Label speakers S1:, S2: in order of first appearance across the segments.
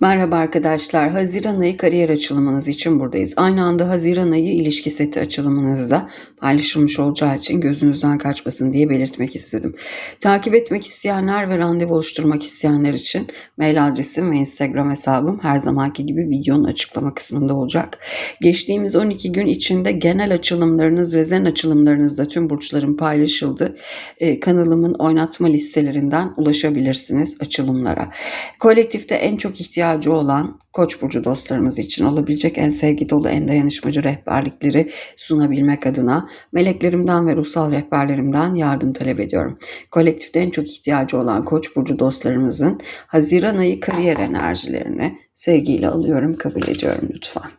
S1: Merhaba arkadaşlar. Haziran ayı kariyer açılımınız için buradayız. Aynı anda Haziran ayı ilişki seti açılımınızda paylaşılmış olacağı için gözünüzden kaçmasın diye belirtmek istedim. Takip etmek isteyenler ve randevu oluşturmak isteyenler için mail adresim ve Instagram hesabım her zamanki gibi videonun açıklama kısmında olacak. Geçtiğimiz 12 gün içinde genel açılımlarınız ve zen açılımlarınızda tüm burçların paylaşıldı. Ee, kanalımın oynatma listelerinden ulaşabilirsiniz açılımlara. Kolektifte en çok ihtiyacı olan Koç burcu dostlarımız için olabilecek en sevgi dolu, en dayanışmacı rehberlikleri sunabilmek adına meleklerimden ve ruhsal rehberlerimden yardım talep ediyorum. Kolektifte en çok ihtiyacı olan Koç burcu dostlarımızın Haziran ayı kariyer enerjilerini sevgiyle alıyorum, kabul ediyorum lütfen.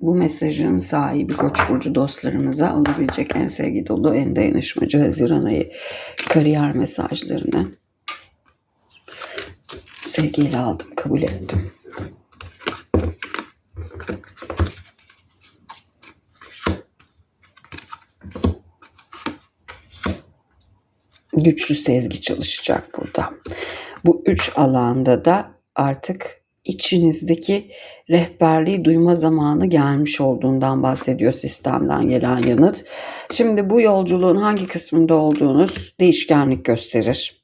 S1: Bu mesajın sahibi Koç burcu dostlarımıza alabilecek en sevgi dolu, en dayanışmacı Haziran ayı kariyer mesajlarını sevgiyle aldım, kabul ettim. Güçlü sezgi çalışacak burada. Bu üç alanda da artık içinizdeki rehberliği duyma zamanı gelmiş olduğundan bahsediyor sistemden gelen yanıt. Şimdi bu yolculuğun hangi kısmında olduğunuz değişkenlik gösterir.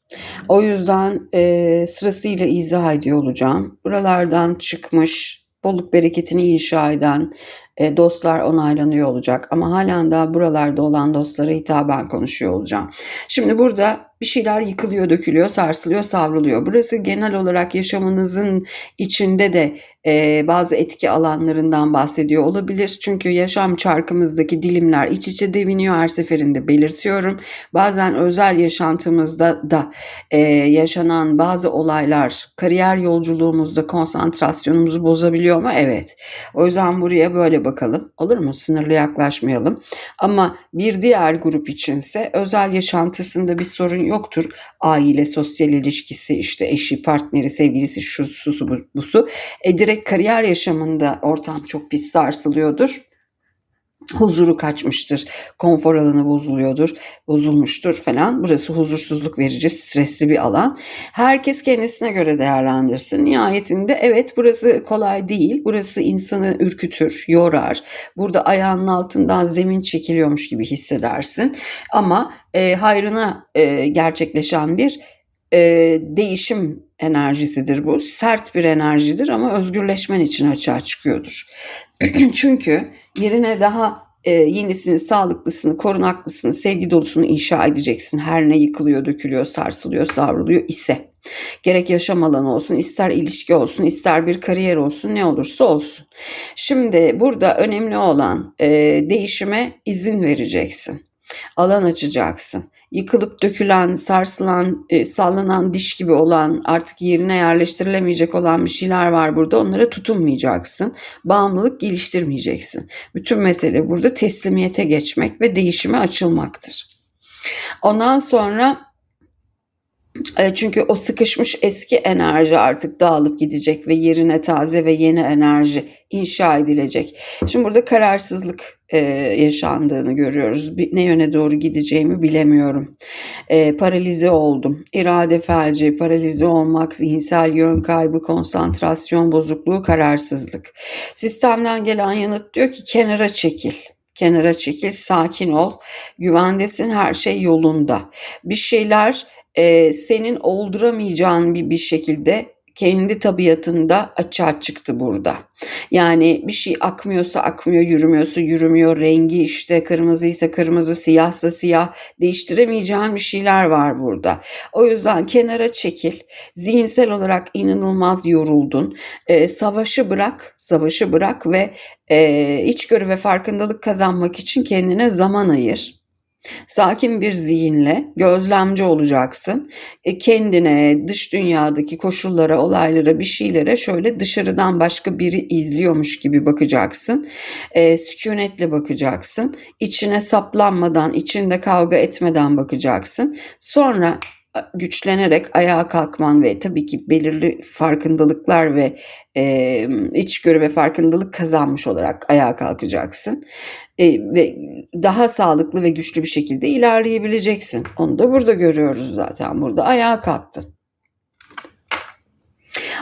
S1: O yüzden e, sırasıyla izah ediyor olacağım. Buralardan çıkmış, bolluk bereketini inşa eden e, dostlar onaylanıyor olacak. Ama halen daha buralarda olan dostlara hitaben konuşuyor olacağım. Şimdi burada bir şeyler yıkılıyor, dökülüyor, sarsılıyor, savruluyor. Burası genel olarak yaşamınızın içinde de e, bazı etki alanlarından bahsediyor olabilir. Çünkü yaşam çarkımızdaki dilimler iç içe deviniyor her seferinde belirtiyorum. Bazen özel yaşantımızda da e, yaşanan bazı olaylar kariyer yolculuğumuzda konsantrasyonumuzu bozabiliyor mu? Evet. O yüzden buraya böyle bakalım. Olur mu? Sınırlı yaklaşmayalım. Ama bir diğer grup içinse özel yaşantısında bir sorun yoktur. Aile, sosyal ilişkisi, işte eşi, partneri, sevgilisi, şu su, bu, bu su. E, direkt kariyer yaşamında ortam çok pis sarsılıyordur huzuru kaçmıştır, konfor alanı bozuluyordur, bozulmuştur falan. Burası huzursuzluk verici, stresli bir alan. Herkes kendisine göre değerlendirsin. Nihayetinde evet burası kolay değil. Burası insanı ürkütür, yorar. Burada ayağının altından zemin çekiliyormuş gibi hissedersin. Ama e, hayrına e, gerçekleşen bir e, değişim enerjisidir bu. Sert bir enerjidir ama özgürleşmen için açığa çıkıyordur. Çünkü yerine daha e, yenisini, sağlıklısını, korunaklısını, sevgi dolusunu inşa edeceksin. Her ne yıkılıyor, dökülüyor, sarsılıyor, savruluyor ise. Gerek yaşam alanı olsun, ister ilişki olsun, ister bir kariyer olsun, ne olursa olsun. Şimdi burada önemli olan e, değişime izin vereceksin. Alan açacaksın yıkılıp dökülen, sarsılan, e, sallanan diş gibi olan, artık yerine yerleştirilemeyecek olan bir şeyler var burada. Onlara tutunmayacaksın. Bağımlılık geliştirmeyeceksin. Bütün mesele burada teslimiyete geçmek ve değişime açılmaktır. Ondan sonra çünkü o sıkışmış eski enerji artık dağılıp gidecek ve yerine taze ve yeni enerji inşa edilecek. Şimdi burada kararsızlık e, yaşandığını görüyoruz. Ne yöne doğru gideceğimi bilemiyorum. E, paralize oldum. İrade felci, paralize olmak, zihinsel yön kaybı, konsantrasyon bozukluğu, kararsızlık. Sistemden gelen yanıt diyor ki kenara çekil kenara çekil, sakin ol, güvendesin, her şey yolunda. Bir şeyler e, senin olduramayacağın bir, bir şekilde kendi tabiatında açığa çıktı burada. Yani bir şey akmıyorsa akmıyor, yürümüyorsa yürümüyor, rengi işte kırmızıysa kırmızı, siyahsa siyah değiştiremeyeceğin bir şeyler var burada. O yüzden kenara çekil. Zihinsel olarak inanılmaz yoruldun. E, savaşı bırak, savaşı bırak ve e, içgörü ve farkındalık kazanmak için kendine zaman ayır. Sakin bir zihinle gözlemci olacaksın. E, kendine, dış dünyadaki koşullara, olaylara, bir şeylere şöyle dışarıdan başka biri izliyormuş gibi bakacaksın. E, sükunetle bakacaksın. İçine saplanmadan, içinde kavga etmeden bakacaksın. Sonra güçlenerek ayağa kalkman ve tabii ki belirli farkındalıklar ve e, içgörü ve farkındalık kazanmış olarak ayağa kalkacaksın. E, ve daha sağlıklı ve güçlü bir şekilde ilerleyebileceksin. Onu da burada görüyoruz zaten. Burada ayağa kalktın.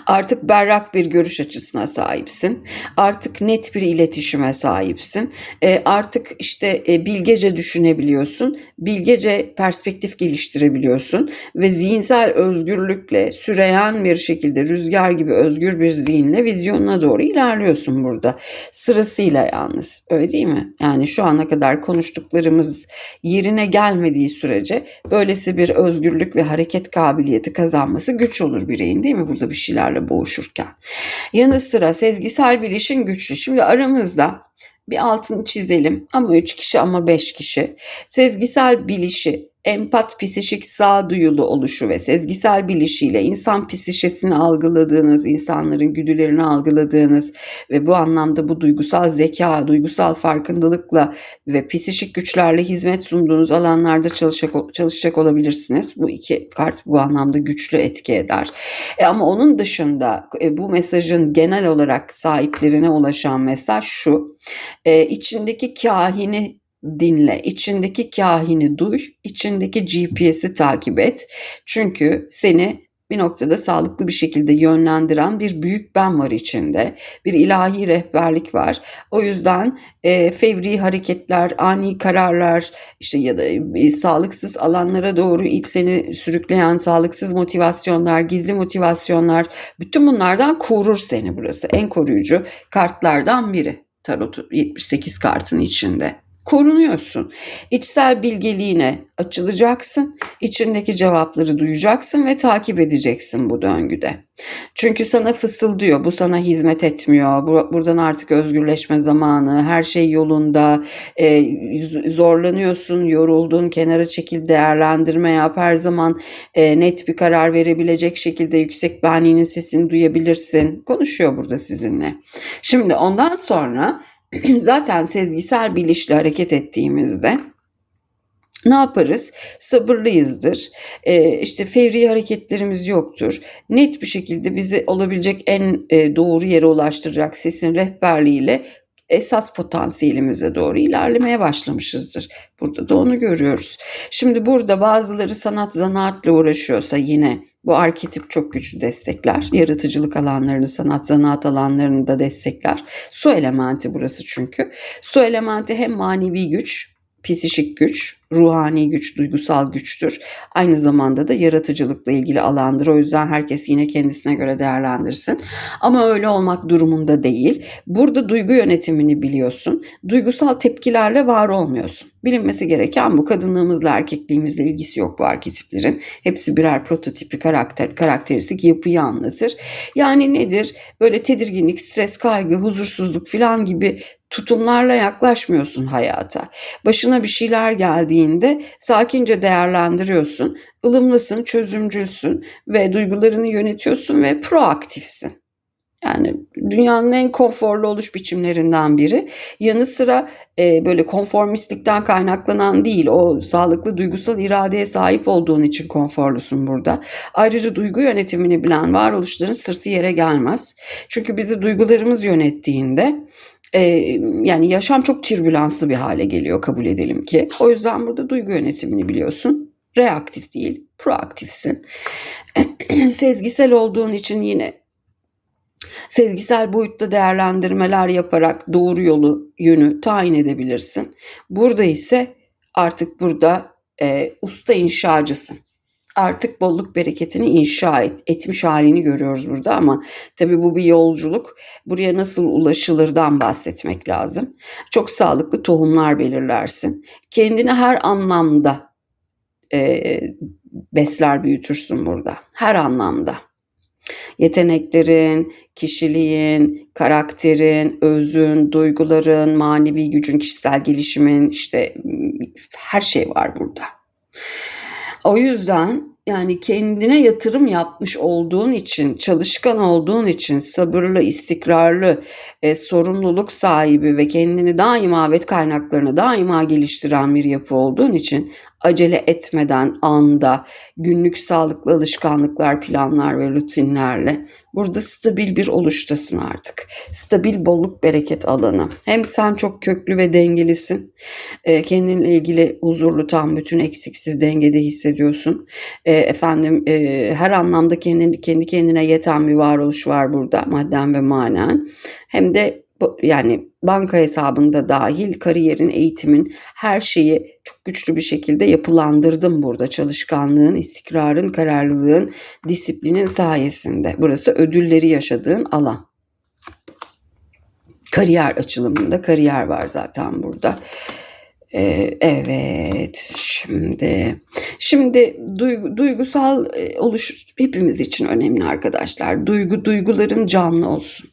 S1: Artık berrak bir görüş açısına sahipsin. Artık net bir iletişime sahipsin. E, artık işte e, bilgece düşünebiliyorsun. Bilgece perspektif geliştirebiliyorsun ve zihinsel özgürlükle süreyen bir şekilde rüzgar gibi özgür bir zihinle vizyonuna doğru ilerliyorsun burada. Sırasıyla yalnız. Öyle değil mi? Yani şu ana kadar konuştuklarımız yerine gelmediği sürece böylesi bir özgürlük ve hareket kabiliyeti kazanması güç olur bireyin değil mi? Burada bir şeylerle boğuşurken. Yanı sıra sezgisel bilişin güçlü. Şimdi aramızda bir altını çizelim ama 3 kişi ama 5 kişi. Sezgisel bilişi empat psişik sağduyulu oluşu ve sezgisel bilişiyle insan psişesini algıladığınız, insanların güdülerini algıladığınız ve bu anlamda bu duygusal zeka, duygusal farkındalıkla ve psişik güçlerle hizmet sunduğunuz alanlarda çalışacak, çalışacak olabilirsiniz. Bu iki kart bu anlamda güçlü etki eder. E ama onun dışında e, bu mesajın genel olarak sahiplerine ulaşan mesaj şu. E, içindeki kahini dinle. İçindeki kahini duy, içindeki GPS'i takip et. Çünkü seni bir noktada sağlıklı bir şekilde yönlendiren bir büyük ben var içinde. Bir ilahi rehberlik var. O yüzden e, fevri hareketler, ani kararlar işte ya da e, sağlıksız alanlara doğru ilk seni sürükleyen sağlıksız motivasyonlar, gizli motivasyonlar bütün bunlardan korur seni burası. En koruyucu kartlardan biri. Tarot 78 kartın içinde korunuyorsun. İçsel bilgeliğine açılacaksın, içindeki cevapları duyacaksın ve takip edeceksin bu döngüde. Çünkü sana fısıldıyor, bu sana hizmet etmiyor, buradan artık özgürleşme zamanı, her şey yolunda, e, zorlanıyorsun, yoruldun, kenara çekil, değerlendirme yap, her zaman e, net bir karar verebilecek şekilde yüksek benliğinin sesini duyabilirsin. Konuşuyor burada sizinle. Şimdi ondan sonra zaten sezgisel bilişle hareket ettiğimizde ne yaparız? Sabırlıyızdır. Ee, işte fevri hareketlerimiz yoktur. Net bir şekilde bizi olabilecek en e, doğru yere ulaştıracak sesin rehberliğiyle esas potansiyelimize doğru ilerlemeye başlamışızdır. Burada da onu görüyoruz. Şimdi burada bazıları sanat zanaatla uğraşıyorsa yine bu arketip çok güçlü destekler. Yaratıcılık alanlarını, sanat zanaat alanlarını da destekler. Su elementi burası çünkü. Su elementi hem manevi güç, psişik güç ruhani güç, duygusal güçtür. Aynı zamanda da yaratıcılıkla ilgili alandır. O yüzden herkes yine kendisine göre değerlendirsin. Ama öyle olmak durumunda değil. Burada duygu yönetimini biliyorsun. Duygusal tepkilerle var olmuyorsun. Bilinmesi gereken bu kadınlığımızla erkekliğimizle ilgisi yok bu arketiplerin. Hepsi birer prototipi karakter, karakteristik yapıyı anlatır. Yani nedir? Böyle tedirginlik, stres, kaygı, huzursuzluk falan gibi tutumlarla yaklaşmıyorsun hayata. Başına bir şeyler geldiği geldiğinde sakince değerlendiriyorsun. ılımlısın, çözümcülsün ve duygularını yönetiyorsun ve proaktifsin. Yani dünyanın en konforlu oluş biçimlerinden biri. Yanı sıra e, böyle konformistlikten kaynaklanan değil, o sağlıklı duygusal iradeye sahip olduğun için konforlusun burada. Ayrıca duygu yönetimini bilen varoluşların sırtı yere gelmez. Çünkü bizi duygularımız yönettiğinde e, yani yaşam çok türbülanslı bir hale geliyor kabul edelim ki. O yüzden burada duygu yönetimini biliyorsun. Reaktif değil, proaktifsin. Sezgisel olduğun için yine sezgisel boyutta değerlendirmeler yaparak doğru yolu, yönü tayin edebilirsin. Burada ise artık burada e, usta inşacısın artık bolluk bereketini inşa et, etmiş halini görüyoruz burada ama tabii bu bir yolculuk. Buraya nasıl ulaşılırdan bahsetmek lazım. Çok sağlıklı tohumlar belirlersin. Kendini her anlamda e, besler büyütürsün burada. Her anlamda. Yeteneklerin, kişiliğin, karakterin, özün, duyguların, manevi gücün, kişisel gelişimin işte her şey var burada. O yüzden yani kendine yatırım yapmış olduğun için, çalışkan olduğun için, sabırlı, istikrarlı, e, sorumluluk sahibi ve kendini daima ve kaynaklarını daima geliştiren bir yapı olduğun için acele etmeden anda günlük sağlıklı alışkanlıklar, planlar ve rutinlerle burada stabil bir oluştasın artık. Stabil bolluk bereket alanı. Hem sen çok köklü ve dengelisin. E, kendinle ilgili huzurlu, tam bütün eksiksiz dengede hissediyorsun. E, efendim e, her anlamda kendini, kendi kendine yeten bir varoluş var burada madden ve manen. Hem de yani banka hesabında dahil kariyerin, eğitimin her şeyi çok güçlü bir şekilde yapılandırdım burada. Çalışkanlığın, istikrarın, kararlılığın, disiplinin sayesinde. Burası ödülleri yaşadığın alan. Kariyer açılımında kariyer var zaten burada. Ee, evet şimdi şimdi duygu, duygusal e, oluş hepimiz için önemli arkadaşlar. Duygu duyguların canlı olsun.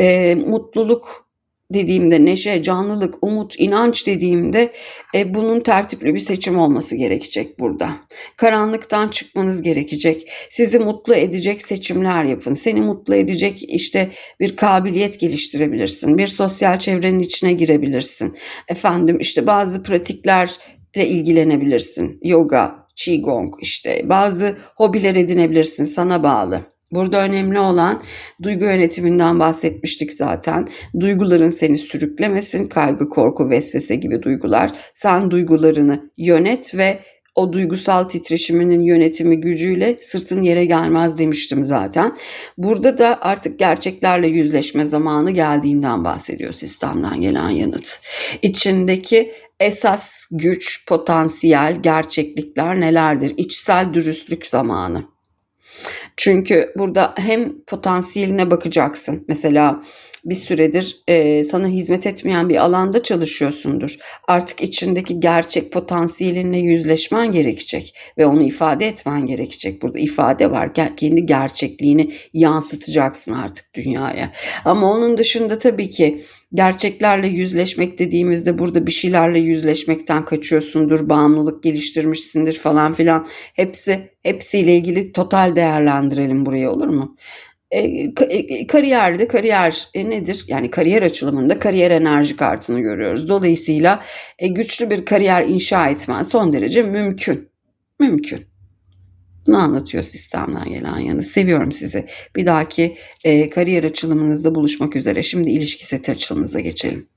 S1: Ee, mutluluk dediğimde neşe, canlılık, umut, inanç dediğimde e, bunun tertipli bir seçim olması gerekecek burada. Karanlıktan çıkmanız gerekecek. Sizi mutlu edecek seçimler yapın. Seni mutlu edecek işte bir kabiliyet geliştirebilirsin. Bir sosyal çevrenin içine girebilirsin. Efendim işte bazı pratiklerle ilgilenebilirsin. Yoga, qigong işte bazı hobiler edinebilirsin sana bağlı. Burada önemli olan duygu yönetiminden bahsetmiştik zaten. Duyguların seni sürüklemesin, kaygı, korku, vesvese gibi duygular. Sen duygularını yönet ve o duygusal titreşiminin yönetimi gücüyle sırtın yere gelmez demiştim zaten. Burada da artık gerçeklerle yüzleşme zamanı geldiğinden bahsediyor sistemden gelen yanıt. İçindeki esas güç, potansiyel, gerçeklikler nelerdir? İçsel dürüstlük zamanı. Çünkü burada hem potansiyeline bakacaksın. Mesela bir süredir e, sana hizmet etmeyen bir alanda çalışıyorsundur. Artık içindeki gerçek potansiyelinle yüzleşmen gerekecek ve onu ifade etmen gerekecek. Burada ifade var. Kendi gerçekliğini yansıtacaksın artık dünyaya. Ama onun dışında tabii ki gerçeklerle yüzleşmek dediğimizde burada bir şeylerle yüzleşmekten kaçıyorsundur, bağımlılık geliştirmişsindir falan filan. Hepsi hepsiyle ilgili total değerlendirelim buraya olur mu? E, e, kariyerde kariyer e, nedir? Yani kariyer açılımında kariyer enerji kartını görüyoruz. Dolayısıyla e, güçlü bir kariyer inşa etmen son derece mümkün. Mümkün. Bunu anlatıyor sistemden gelen yanı. Seviyorum sizi. Bir dahaki e, kariyer açılımınızda buluşmak üzere. Şimdi ilişki seti açılımınıza geçelim.